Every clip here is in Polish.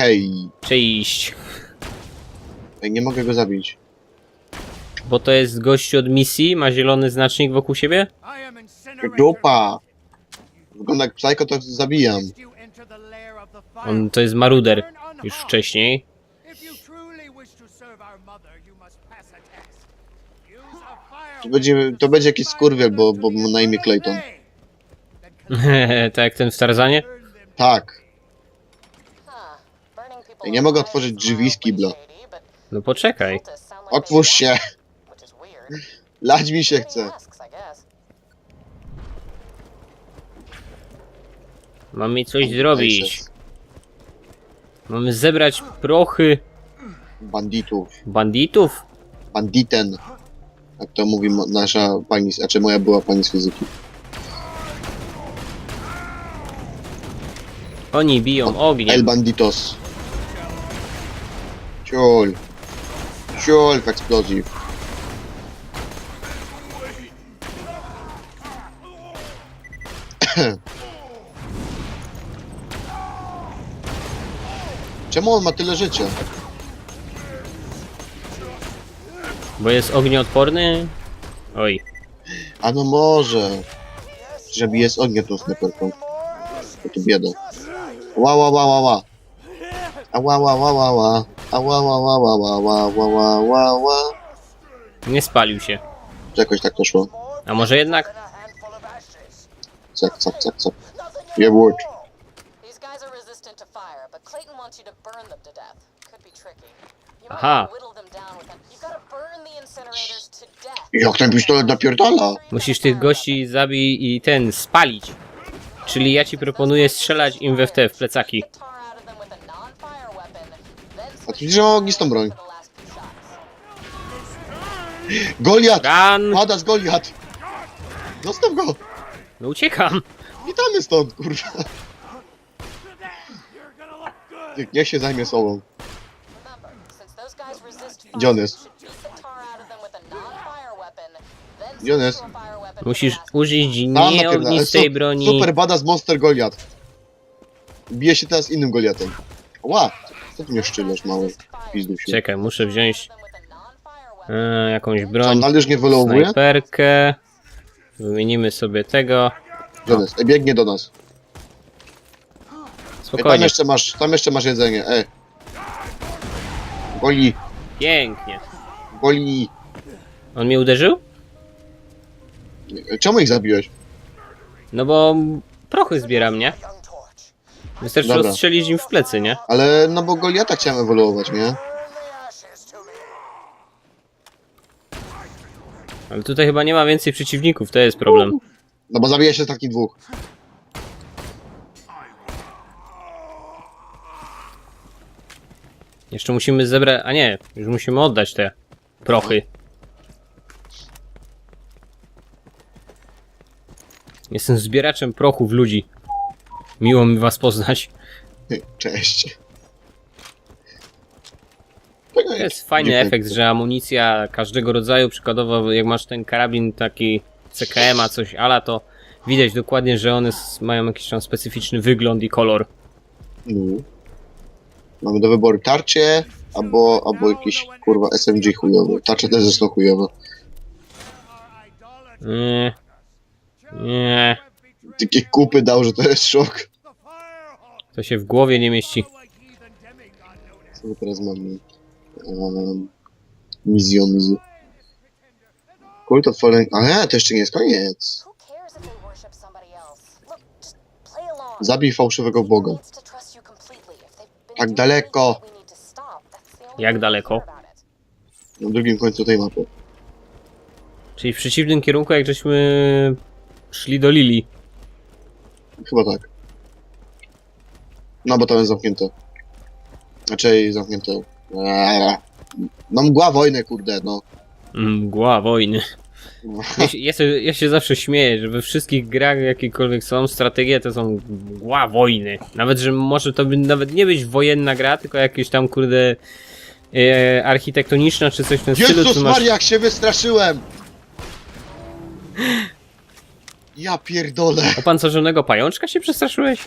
Hej. Ej, nie mogę go zabić. Bo to jest gościu od misji, ma zielony znacznik wokół siebie? Dupa! Wygląda jak psycho, to zabijam. On to jest maruder już wcześniej. To będzie, to będzie jakiś skurwiel, bo, bo ma na imię Clayton. tak jak ten w Tarzanie? Tak. Ja nie mogę otworzyć drzwi z kibla. No poczekaj. Otwórz się! Lać mi się chce. Mamy coś zrobić. Mamy zebrać prochy Banditów. banditów? Banditen. Jak to mówi mo- nasza pani, znaczy moja była pani z fizyki. Oni biją El ogniem. Banditos. Ciul. Ciul w. Czemu on ma tyle życia? Bo jest ognioodporny? Oj. A no może. Żeby jest ognia tą. To tu bieda. Ła ła ła ła ła. A ła ła ła ła ła. A ła ła ła ła ła ła ła ła ła ła. Nie spalił się. Jakoś tak to szło? A może jednak? Cak, cak, cak, cak. Yeah, word. These guys are resistant to fire, but Clayton wants you to burn them to death. Could be tricky. You might Aha. whittle them down with them. You've got to burn the incinerators to death. Jak ten pistolet napierdala? Musisz tych gości zabij i ten spalić. Czyli ja ci proponuję strzelać im we w te w plecaki. A tu widzisz, że ognistą broń. Goliat! Gun! Pada z Goliat! Zostaw go! No uciekam! Witamy stąd, kurwa. Niech- Niech się zajmie sobą. Remember, since those guys resist fire, Gdzie on jest? you should beat the tar out of them with a non-fire weapon, then Gdzie on switch jest? to a fire weapon for Musisz last użyć Tam napierdala. nieognistej Su- broni. Super badass monster Goliat. Bije się teraz innym Goliatem. Ła! Ty mnie szczylasz, mały? Pizdu się. Czekaj, muszę wziąć e, jakąś Co, broń. należ nie wylołowuje? Snajperkę. Wymienimy sobie tego. On jest? Ej, biegnie do nas. Ej, tam Spokojnie. jeszcze masz, tam jeszcze masz jedzenie, ej. Boli, Pięknie. boli. On mnie uderzył? Czemu ich zabiłeś? No bo prochy zbieram, nie? Wystarczy Dobra. rozstrzelić im w plecy, nie? Ale, no bo Goliata chciałem ewoluować, nie? Ale tutaj chyba nie ma więcej przeciwników, to jest problem. No bo zabija się takich dwóch. Jeszcze musimy zebrać... A nie, już musimy oddać te prochy. Jestem zbieraczem prochów ludzi. Miło mi was poznać. Cześć. To jest fajny efekt, że amunicja każdego rodzaju, przykładowo jak masz ten karabin taki CKM, a coś ala, to widać dokładnie, że one mają jakiś tam specyficzny wygląd i kolor. No. Mamy do wyboru tarcie, albo, albo jakieś kurwa SMG chujowe. Tarcze też zresztą chujowe. Nie. Nie. Takie kupy dał, że to jest szok. To się w głowie nie mieści. Co teraz mamy? Um, Mizjonizu. Cult of Fallen... A, to jeszcze nie jest koniec. Zabij fałszywego boga. Tak daleko! Jak daleko? Na drugim końcu tej mapy. Czyli w przeciwnym kierunku, jak żeśmy szli do Lili. Chyba tak. No bo tam jest zamknięte. Znaczy zamknięte. Eee. No mgła wojny, kurde, no. Mgła wojny. Ja się, ja, się, ja się zawsze śmieję, że we wszystkich grach, jakiekolwiek są strategie, to są mgła wojny. Nawet, że może to by nawet nie być wojenna gra, tylko jakieś tam, kurde, e, architektoniczna, czy coś w tym stylu. Jezus masz... Maria, jak się wystraszyłem! Ja pierdolę. Opancerzonego pajączka się przestraszyłeś?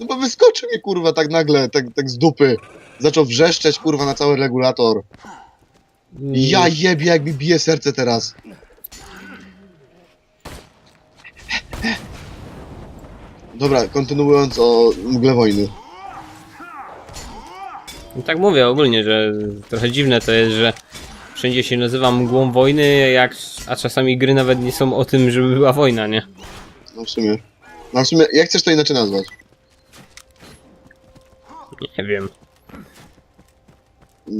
No bo wyskoczył mi kurwa tak nagle, tak, tak z dupy. Zaczął wrzeszczeć kurwa na cały regulator. Ja jebie jak mi bije serce teraz. Dobra, kontynuując o mgle wojny. No tak mówię ogólnie, że trochę dziwne to jest, że wszędzie się nazywa mgłą wojny, jak, a czasami gry nawet nie są o tym, żeby była wojna, nie? No w sumie. No w sumie, jak chcesz to inaczej nazwać? Nie wiem.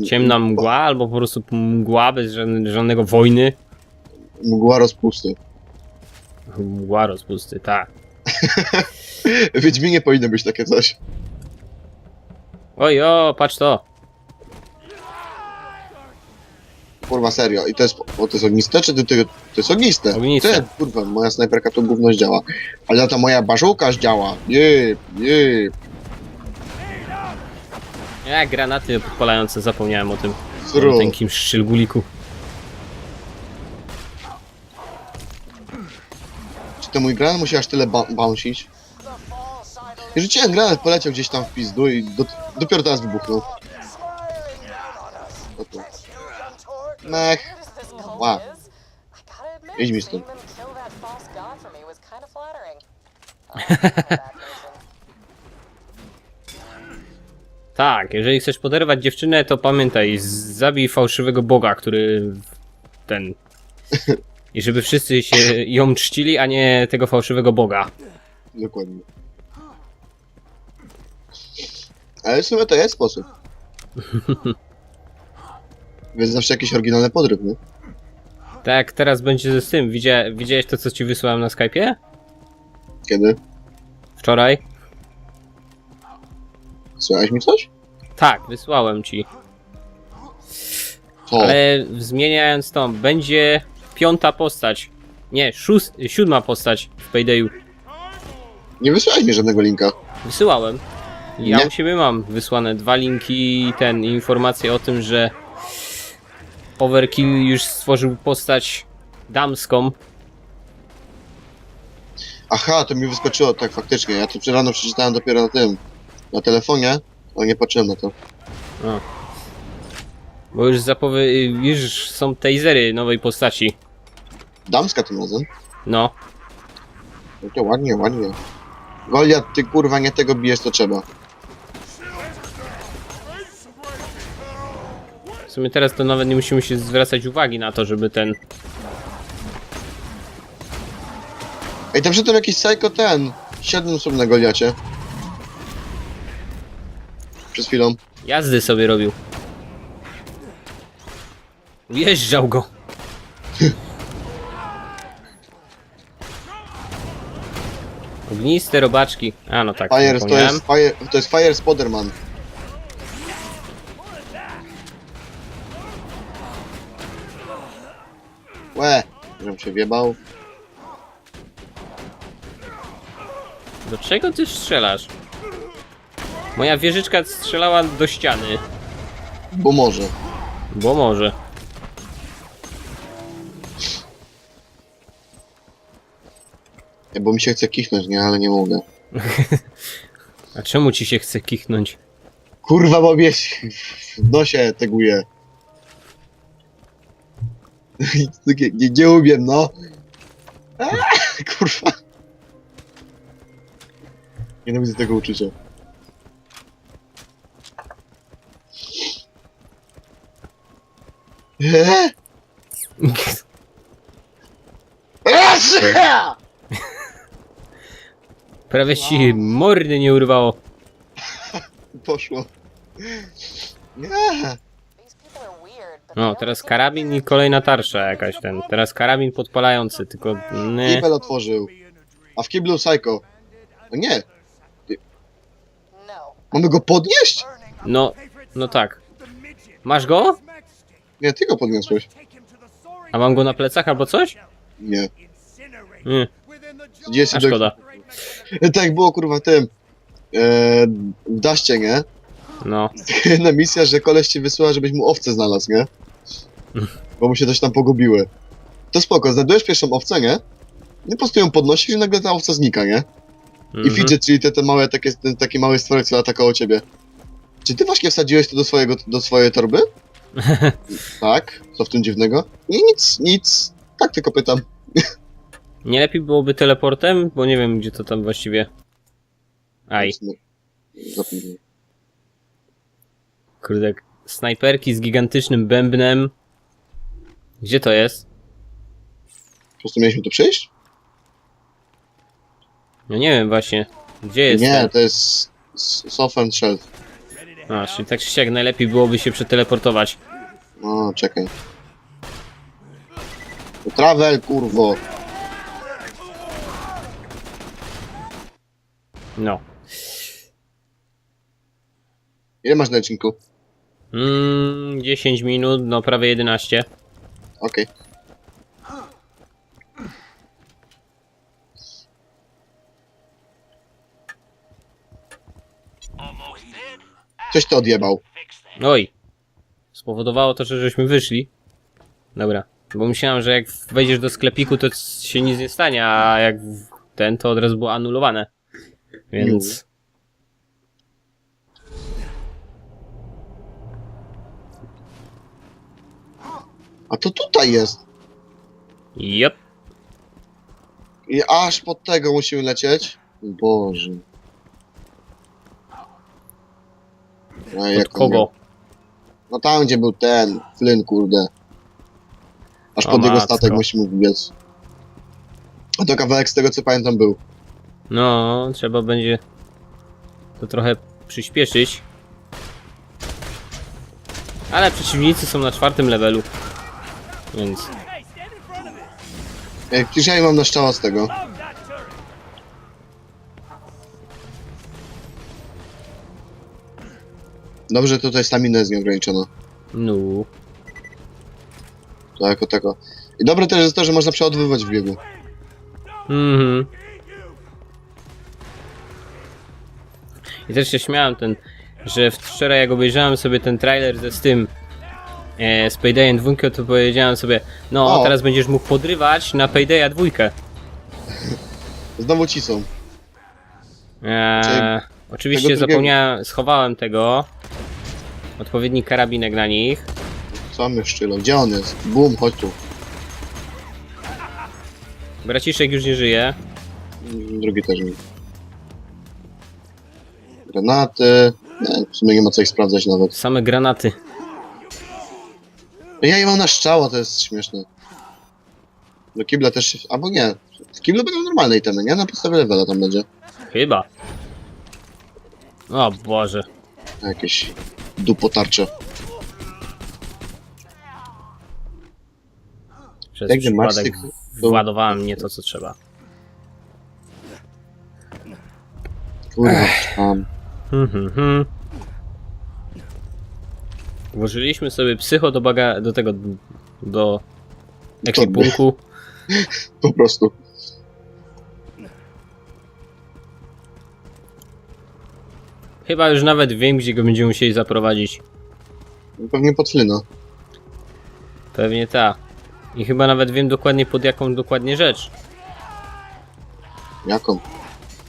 Ciemna mgła, albo po prostu mgła bez żadne- żadnego wojny. Mgła rozpusty. Mgła rozpusty, tak. W Wiedźminie powinno być takie coś. Oj, o, patrz to. Kurwa, serio. I to jest, o, to jest ogniste, czy ty, ty, to jest ogniste? Ogniste. Ty, kurwa, moja snajperka to gówno działa. Ale ta moja bażułka działa. Jeb, jeb. Jak granaty podpalające, zapomniałem o tym. Zrób. O Tękim szczylguliku. Czy to mój granat musi aż tyle ba bounsić? I rzuciłem granat, poleciał gdzieś tam w pizdu i do, dopiero teraz wybuchnął. Flattering. I'm a bad person. Tak, jeżeli chcesz poderwać dziewczynę, to pamiętaj, zabij fałszywego boga, który ten. I żeby wszyscy się ją czcili, a nie tego fałszywego boga. Dokładnie. Ale w sumie to jest sposób. Więc zawsze jakiś oryginalny podryw, nie? Tak, teraz będzie z tym. Widzia, widziałeś to, co ci wysłałem na Skype'ie? Kiedy? Wczoraj? Słyszałeś mi coś? Tak, wysłałem ci. Co? Ale zmieniając to, będzie piąta postać. Nie, szóst, siódma postać w Paydayu. Nie wysłałeś mi żadnego linka. Wysyłałem. Ja Nie. u siebie mam wysłane dwa linki i ten, i informacje o tym, że Overkill już stworzył postać damską. Aha, to mi wyskoczyło, tak faktycznie. Ja to rano przeczytałem dopiero na tym. Na telefonie, ale nie patrzyłem na to. Bo już zapowy... już są tasery nowej postaci. Damska tym razem. No. No to ładnie, ładnie. Goliat, ty kurwa nie tego bijesz, co trzeba. Sumie teraz to nawet nie musimy się zwracać uwagi na to, żeby ten... Ej, tam przytem jakiś psycho ten. Siedem sobie na Goliacie. Przez chwilą. jazdy sobie robił. Wjeżdżał go. Ogniste robaczki. A no tak, Fire, to zapomniałem. jest Fire, to jest Fire Spoderman. Łe, żebym się wjebał. Do czego ty strzelasz? Moja wieżyczka strzelała do ściany, Bo może. bo może. Ja, bo mi się chce kichnąć, nie, ale nie mogę. A czemu ci się chce kichnąć? Kurwa, bo mnie w nosie teguje. nie, nie, nie umiem, no. Aaa, kurwa. Nienawidzę tego uczucia. Eee? Eee? Prawie ci mordy nie urwało. Poszło. Nie. These people are weird, but No, teraz karabin i kolejna tarsza jakaś ten. Teraz karabin podpalający, tylko nie. Kibel otworzył. A w kiblu Psycho. No nie, mamy go podnieść? No, no tak. Masz go? Nie, ty go podniosłeś. A mam go na plecach albo coś? Nie. Nie, Gdzie jest a szkoda. Tak było kurwa tym. E, w Daście, nie? No, Jedna misja, że koleś ci wysyła, żebyś mu owce znalazł, nie? Bo mu się coś tam pogubiły. To spoko, znajdujesz pierwszą owcę, nie? Nie po prostu ją podnosisz i nagle ta owca znika, nie? I Mhm. fidget, czyli te, te małe, takie, ten, taki mały stworek, co lata koło ciebie. Czy ty właśnie wsadziłeś to do swojego, do swojej torby? tak? Co w tym dziwnego? Nie, nic, nic. Tak tylko pytam. Nie lepiej byłoby teleportem? Bo nie wiem, gdzie to tam właściwie... Aj, No, kurde, snajperki z gigantycznym bębnem. Gdzie to jest? Po prostu mieliśmy tu przyjść? No nie wiem właśnie. Gdzie jest Nie, to jest S- Southern Shelf. A, czyli tak czy siak najlepiej byłoby się przeteleportować. No, czekaj. No, Travel, kurwo. No. Ile masz na odcinku? Mm, 10 minut, no prawie 11. Okej. Coś to odjebał. Oj. Spowodowało to, że żeśmy wyszli. Dobra. Bo myślałem, że jak wejdziesz do sklepiku, to się nic nie stanie, a jak ten, to od razu było anulowane. Więc... A to tutaj jest. Jop. I aż pod tego musimy lecieć. Boże. Ej, Od kogo? No tam, gdzie był ten, Flynn, kurde. Aż O pod jego matko. statek musimy wbiec. A to kawałek z tego, co pamiętam, był. No, trzeba będzie to trochę przyspieszyć. Ale przeciwnicy są na czwartym levelu. Więc... Ej, Przecież ja nie mam na szczała z tego. Dobrze, tutaj stamina jest nieograniczona. No. To jako tego. I dobre też jest to, że można przeładowywać w biegu. Mhm. I też się śmiałem ten, że wczoraj jak obejrzałem sobie ten trailer ze z tym e, z Paydayem 2, to powiedziałem sobie, no O. teraz będziesz mógł podrywać na Paydaya 2. Znowu ci są. E, oczywiście tego drugiego. zapomniałem, schowałem tego. Odpowiedni karabinek na nich. W szczylo? Gdzie on jest? Bum, chodź tu. Braciszek już nie żyje. Drugi też nie. Granaty. Nie, w sumie nie ma co ich sprawdzać nawet. Same granaty. Ja je mam na szczała, to jest śmieszne. Do kibla też się... Albo nie. W kiblu będą normalne itemy, nie? Na podstawie levela tam będzie. Chyba. O Boże. Jakieś dupotarcze. Przez Jak gdzie masz przypadek tych- władowałem nie to co trzeba. Kurwa, tam. Hmm, hmm, hmm. Włożyliśmy sobie psycho do baga... do tego... do ekwipunku. Po prostu. Chyba już nawet wiem, gdzie go będziemy musieli zaprowadzić. Pewnie pod Flyna. Pewnie ta. I chyba nawet wiem dokładnie pod jaką dokładnie rzecz. Jaką?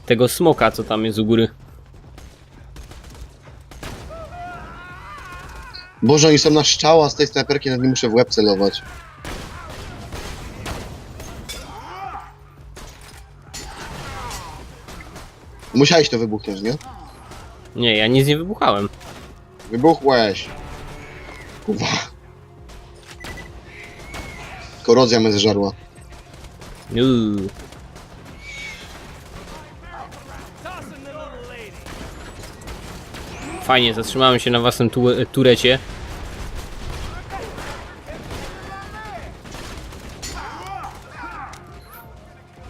Tego smoka, co tam jest u góry. Boże, oni są na szczała z tej snajperki, nawet nie muszę w łeb celować. Musiałeś to wybuchnąć, nie? Nie, ja nic nie wybuchałem. Wybuchłeś. Kurwa. Korozja mnie zżarła. Uuu. Fajnie, zatrzymałem się na własnym tu turecie.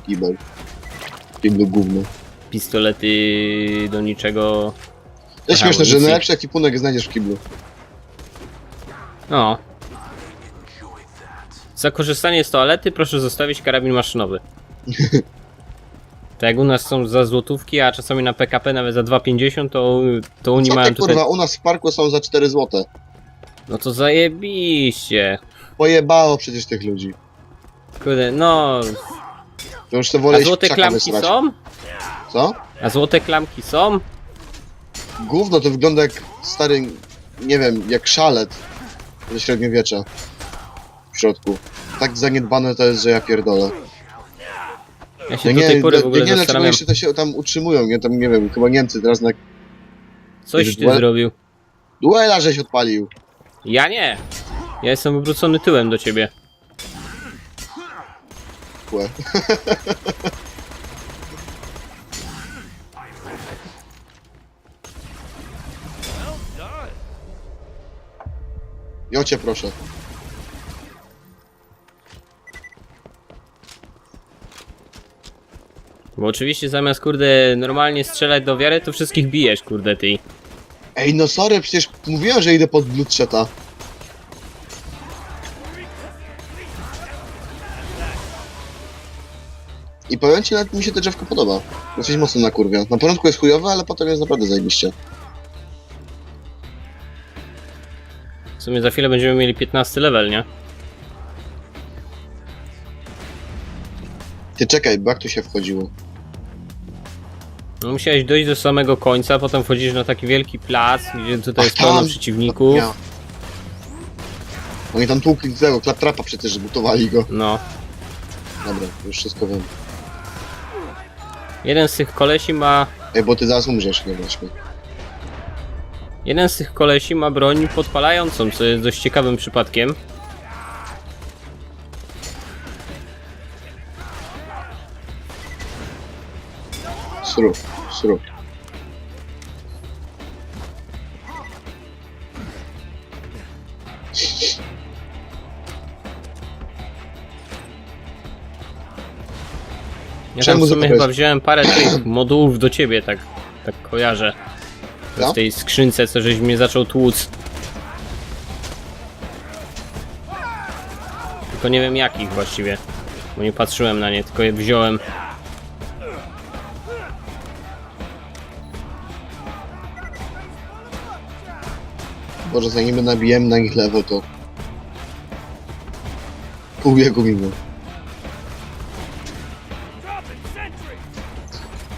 Kibel. Kiblu gówno. Pistolety do niczego. Jest Aha, śmieszne, że najlepszy ekipunek znajdziesz w kiblu. No. Za korzystanie z toalety proszę zostawić karabin maszynowy. Tak jak u nas są za złotówki, a czasami na PKP nawet za 2,50, to, to oni Co mają ty, tutaj... kurwa, u nas w parku są za 4 złote. No to zajebiście. Pojebało przecież tych ludzi. Kurde, no... To już te wolę A iść złote klamki wysrać. są? Co? A złote klamki są? Gówno to wygląda jak stary, nie wiem, jak szalet ze średniowiecza w środku. Tak zaniedbane to jest, że ja pierdolę. Ja się do tej pory w ogóle nie wiem, dlaczego zastanawiam, jeszcze to się tam utrzymują, nie? Tam, nie wiem, chyba Niemcy teraz na coś ty Duel- zrobił. duela żeś odpalił. Ja nie. Ja jestem obrócony tyłem do ciebie. Kłe. Jocie proszę. Bo oczywiście zamiast kurde normalnie strzelać do wiary, to wszystkich bijesz, kurde ty. Ej, no sorry, przecież mówiłem, że idę pod Bloodshota. I powiem ci, nawet mi się to drzewko podoba. Jesteś mocno na kurwie. Na początku jest chujowe, ale potem jest naprawdę zajebiście. W sumie za chwilę będziemy mieli 15 level, nie? Ty czekaj, bo jak tu się wchodziło? No, musiałeś dojść do samego końca, potem wchodzisz na taki wielki plac, gdzie tutaj jest pełno przeciwników. Ja. Oni tam tłukli tego, klaptrapa przecież zbutowali go. No. Dobra, już wszystko wiem. Jeden z tych kolesi ma... Ej, bo ty zaraz umrzesz, nie właśnie. Jeden z tych kolesi ma broń podpalającą, co jest dość ciekawym przypadkiem. Sru, sru. Ja tam Czemu w sumie zapytałeś? chyba wziąłem parę tych modułów do ciebie, tak, tak kojarzę. Ja? W tej skrzynce, co żeś mnie zaczął tłuc. Tylko nie wiem jakich właściwie. Bo nie patrzyłem na nie, tylko je wziąłem. Boże, zanim my nabijemy na nich level, to... Pół biegu mimo.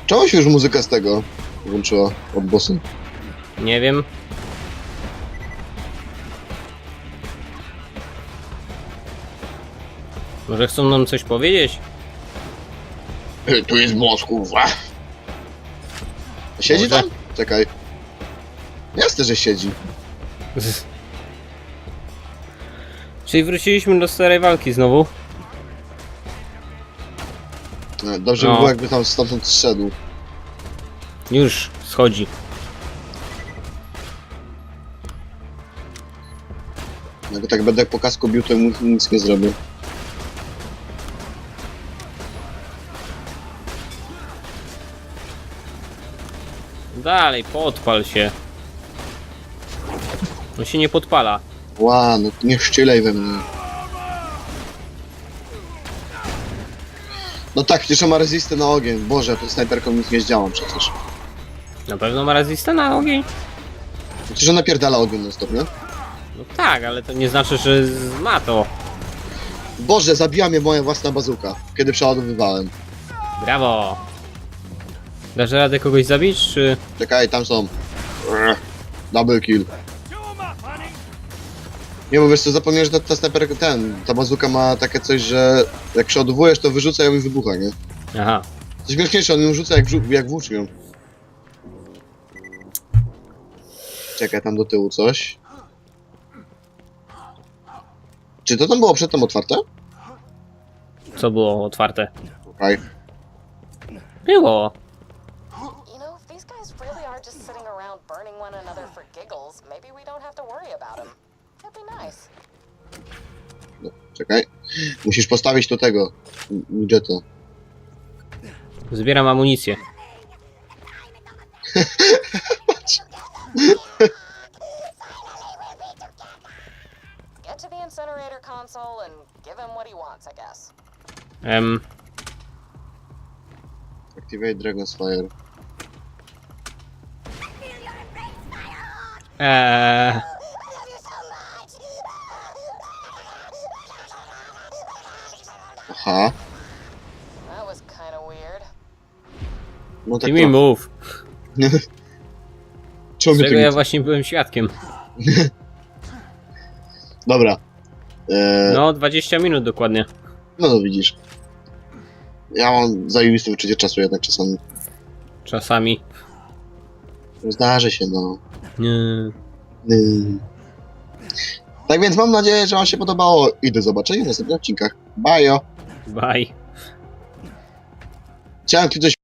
Czemu się już muzyka z tego włączyła od bossa? Nie wiem. Może chcą nam coś powiedzieć? Ej, tu jest boss, kurwa! Siedzi Może. tam? Czekaj. Jasne, że siedzi. Czyli wróciliśmy do starej walki znowu. E, Dobrze by No. było, jakby tam stamtąd zszedł. Już schodzi. Jak tak będę po kasku bił, to mu nic nie zrobię. Dalej, podpal się. On się nie podpala. Ła, no nie szczylej we mnie. No tak, on ma rezistę na ogień. Boże, to snajperką nic nie zdziałam przecież. Na pewno ma resistę na ogień? Przecież on napierdala ogień na stop, nie? No tak, ale to nie znaczy, że z- ma to. Boże, zabiła mnie moja własna bazuka, kiedy przeładowywałem. Brawo! Dasz radę kogoś zabić, czy... Czekaj, tam są. Double kill. Nie, bo wiesz co, zapomniałem, że ta, ta snajperka, ten, ta bazuka ma takie coś, że jak przeładowujesz, to wyrzuca ją i wybucha, nie? Aha. Coś śmieszniejsze, on ją rzuca jak, wrzu- jak włócznią. Czekaj, tam do tyłu coś. Czy to tam było przedtem otwarte? Co było otwarte? Okej. Było. You know, if these guys really are just sitting around burning one another for giggles, maybe we don't have to worry about them. No, czekaj. Musisz postawić do tego. Widgeta. Zbieram amunicję. Get to the incinerator console and give him what he wants, I guess. Em, Activate Dragon's Fire. eee, Aha. That was No tak Ty mi trochę. mów, Czemu czego ty ja właśnie byłem świadkiem. Dobra. Eee, no. No, 20 minut dokładnie. no widzisz. Ja mam zajebiste wyczucie czasu jednak czasami. Czasami. Zdarzy się, no. Nie. Yy. Tak więc mam nadzieję, że wam się podobało i do zobaczenia w następnych odcinkach. Bajo! Bye. Chciałem tu coś